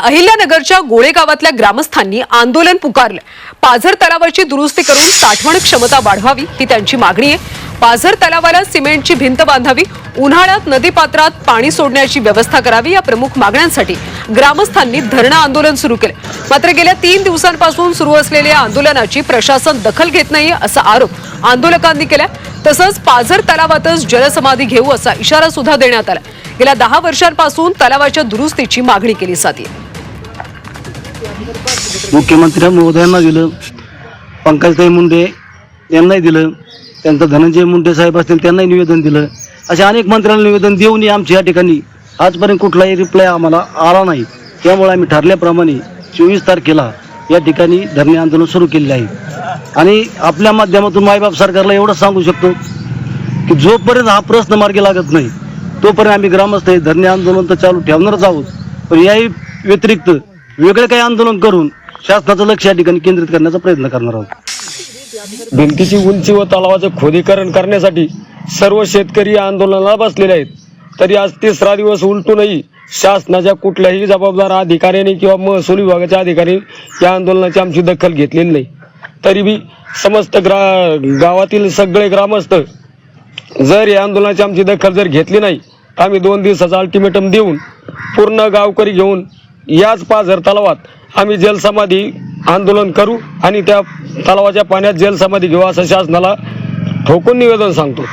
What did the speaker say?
अहिल्यानगरच्या गोळे गावातल्या ग्रामस्थांनी आंदोलन पुकारलं. पाझर तलावाची दुरुस्ती करून साठवण क्षमता वाढवावी ही त्यांची मागणी आहे. पाझर तलावाला सिमेंटची भिंत बांधावी उन्हाळ्यात नदीपात्रात पाणी सोडण्याची व्यवस्था करावी या प्रमुख मागण्यांसाठी ग्रामस्थांनी धरणं आंदोलन सुरू केलं. मात्र गेल्या तीन दिवसांपासून सुरू असलेल्या आंदोलनाची प्रशासन दखल घेत नाही असा आरोप आंदोलकांनी केला तसंच पाझर तलावातच जलसमाधी घेऊ असा इशारा सुद्धा देण्यात आला. गेल्या दहा वर्षांपासून तलावाच्या दुरुस्तीची मागणी केली जाते मुख्यमंत्री महोदयांना दिलं पंकजताई मुंडे यांनाही दिलं त्यांचं धनंजय मुंडे साहेब असतील त्यांनाही निवेदन दिलं. अशा अनेक मंत्र्यांना निवेदन देऊनही आमच्या या ठिकाणी आजपर्यंत कुठलाही रिप्लाय आम्हाला आला नाही. त्यामुळे आम्ही ठरल्याप्रमाणे चोवीस तारखेला या ठिकाणी धरणे आंदोलन सुरू केलेले आहे. आणि आपल्या माध्यमातून मायबाप सरकारला एवढंच सांगू शकतो की जोपर्यंत हा प्रश्न मार्गी लागत नाही तोपर्यंत आम्ही ग्रामस्थ धरणे आंदोलन तर चालू ठेवणारच आहोत. पण याही व्यतिरिक्त वेगळं काही आंदोलन करून शासनाचं लक्ष या ठिकाणी केंद्रित करण्याचा प्रयत्न करणार आहोत. भिंतीची उंची व तलावाचं खोदीकरण करण्यासाठी सर्व शेतकरी या आंदोलनाला बसलेले आहेत. तरी आज तिसरा दिवस उलटूनही शासनाच्या कुठल्याही जबाबदार अधिकाऱ्यांनी किंवा महसूल विभागाच्या अधिकाऱ्यांनी या आंदोलनाची आमची दखल घेतलेली नाही. तरी बी समस्त ग्रा गावातील सगळे ग्रामस्थ जर या आंदोलनाची आमची दखल जर घेतली नाही तर आम्ही दोन दिवसाचा अल्टिमेटम देऊन पूर्ण गावकरी घेऊन याच पाझर तलावात आम्ही जलसमाधी आंदोलन करू आणि त्या तलावाच्या पाण्यात जलसमाधी घेऊ असं शासनाला ठोकून निवेदन सांगतो.